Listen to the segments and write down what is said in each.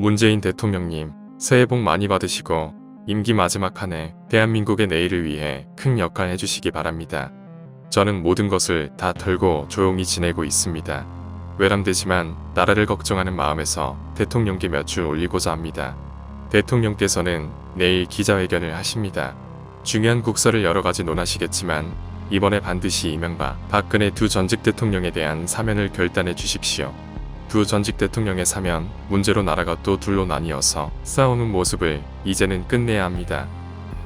문재인 대통령님, 새해 복 많이 받으시고 임기 마지막 한 해 대한민국의 내일을 위해 큰 역할 해주시기 바랍니다. 저는 모든 것을 다 털고 조용히 지내고 있습니다. 외람되지만 나라를 걱정하는 마음에서 대통령께 몇 줄 올리고자 합니다. 대통령께서는 내일 기자회견을 하십니다. 중요한 국서를 여러 가지 논하시겠지만 이번에 반드시 이명박, 박근혜 두 전직 대통령에 대한 사면을 결단해 주십시오. 두 전직 대통령의 사면 문제로 나라가 또 둘로 나뉘어서 싸우는 모습을 이제는 끝내야 합니다.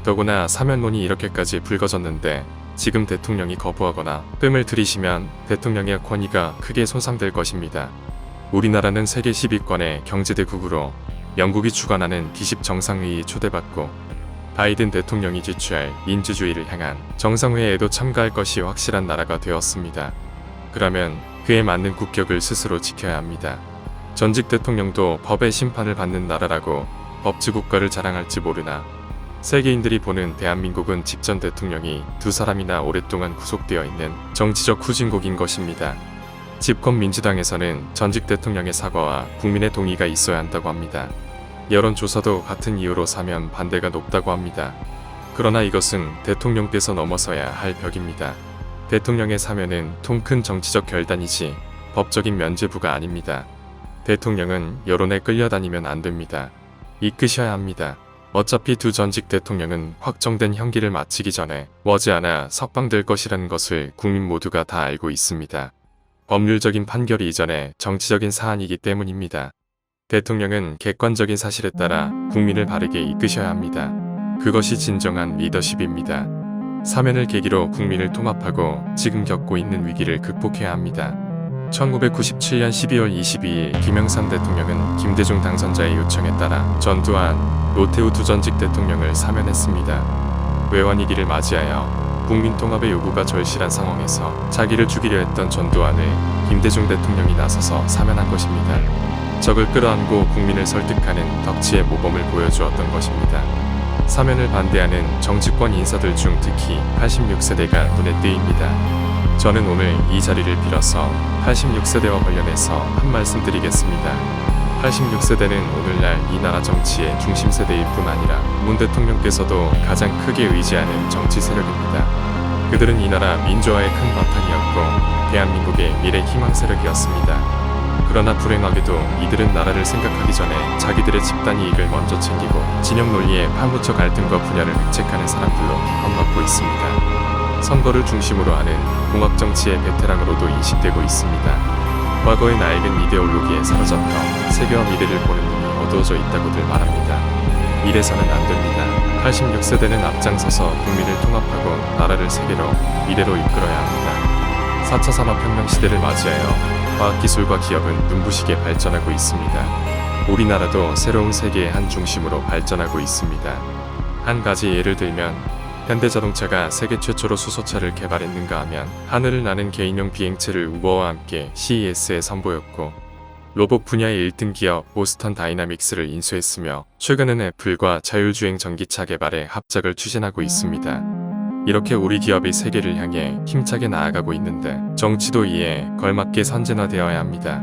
더구나 사면론이 이렇게까지 불거졌는데 지금 대통령이 거부하거나 뜸을 들이시면 대통령의 권위가 크게 손상될 것입니다. 우리나라는 세계 10위권의 경제대국으로 영국이 주관하는 D10 정상회의에 초대받고 바이든 대통령이 지취할 민주주의를 향한 정상회의에도 참가할 것이 확실한 나라가 되었습니다. 그러면 그에 맞는 국격을 스스로 지켜야 합니다. 전직 대통령도 법의 심판을 받는 나라라고 법치국가를 자랑할지 모르나 세계인들이 보는 대한민국은 직전 대통령이 두 사람이나 오랫동안 구속되어 있는 정치적 후진국인 것입니다. 집권 민주당에서는 전직 대통령의 사과와 국민의 동의가 있어야 한다고 합니다. 여론조사도 같은 이유로 사면 반대가 높다고 합니다. 그러나 이것은 대통령께서 넘어서야 할 벽입니다. 대통령의 사면은 통큰 정치적 결단이지 법적인 면죄부가 아닙니다. 대통령은 여론에 끌려다니면 안 됩니다. 이끄셔야 합니다. 어차피 두 전직 대통령은 확정된 형기를 마치기 전에 머지않아 석방될 것이라는 것을 국민 모두가 다 알고 있습니다. 법률적인 판결이 이전에 정치적인 사안이기 때문입니다. 대통령은 객관적인 사실에 따라 국민을 바르게 이끄셔야 합니다. 그것이 진정한 리더십입니다. 사면을 계기로 국민을 통합하고 지금 겪고 있는 위기를 극복해야 합니다. 1997년 12월 22일 김영삼 대통령은 김대중 당선자의 요청에 따라 전두환, 노태우 두 전직 대통령을 사면했습니다. 외환위기를 맞이하여 국민 통합의 요구가 절실한 상황에서 자기를 죽이려 했던 전두환을 김대중 대통령이 나서서 사면한 것입니다. 적을 끌어안고 국민을 설득하는 덕치의 모범을 보여주었던 것입니다. 사면을 반대하는 정치권 인사들 중 특히 86세대가 눈에 띄입니다. 저는 오늘 이 자리를 빌어서 86세대와 관련해서 한 말씀 드리겠습니다. 86세대는 오늘날 이 나라 정치의 중심 세대일 뿐 아니라 문 대통령께서도 가장 크게 의지하는 정치 세력입니다. 그들은 이 나라 민주화의 큰 바탕이었고 대한민국의 미래 희망 세력이었습니다. 그러나 불행하게도 이들은 나라를 생각하기 전에 자기들의 집단 이익을 먼저 챙기고 진영 논리에 파묻혀 갈등과 분열을 획책하는 사람들로 비판받고 있습니다. 선거를 중심으로 하는 공학 정치의 베테랑으로도 인식되고 있습니다. 과거의 낡은 이데올로기에 사로잡혀 세계와 미래를 보는 눈이 어두워져 있다고들 말합니다. 이래서는 안 됩니다. 86세대는 앞장서서 국민을 통합하고 나라를 세계로 미래로 이끌어야 합니다. 4차 산업혁명 시대를 맞이하여 과학기술과 기업은 눈부시게 발전하고 있습니다. 우리나라도 새로운 세계의 한 중심으로 발전하고 있습니다. 한 가지 예를 들면 현대자동차가 세계 최초로 수소차를 개발했는가 하면 하늘을 나는 개인용 비행체를 우버와 함께 CES에 선보였고 로봇 분야의 1등 기업 보스턴 다이나믹스를 인수했으며 최근엔 애플과 자율주행 전기차 개발에 합작을 추진하고 있습니다. 이렇게 우리 기업이 세계를 향해 힘차게 나아가고 있는데 정치도 이에 걸맞게 선진화되어야 합니다.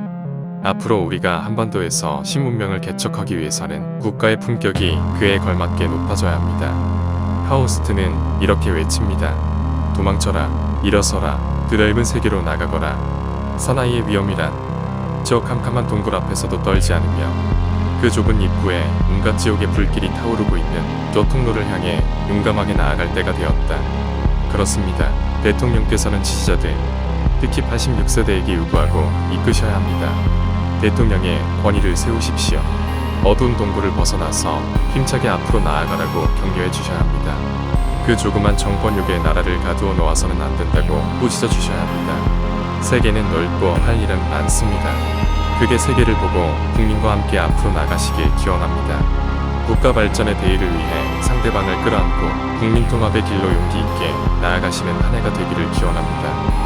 앞으로 우리가 한반도에서 신문명을 개척하기 위해서는 국가의 품격이 그에 걸맞게 높아져야 합니다. 하우스트는 이렇게 외칩니다. 도망쳐라, 일어서라, 드넓은 세계로 나가거라. 사나이의 위험이란 저 캄캄한 동굴 앞에서도 떨지 않으며 그 좁은 입구에 온갖 지옥의 불길이 타오르고 있는 저 통로를 향해 용감하게 나아갈 때가 되었다. 그렇습니다. 대통령께서는 지지자들, 특히 86세대에게 요구하고 이끄셔야 합니다. 대통령의 권위를 세우십시오. 어두운 동굴을 벗어나서 힘차게 앞으로 나아가라고 격려해 주셔야 합니다. 그 조그만 정권욕에 나라를 가두어 놓아서는 안 된다고 꾸짖어 주셔야 합니다. 세계는 넓고 할 일은 많습니다. 그게 세계를 보고 국민과 함께 앞으로 나가시길 기원합니다. 국가 발전의 대의를 위해 상대방을 끌어안고 국민 통합의 길로 용기 있게 나아가시는 한 해가 되기를 기원합니다.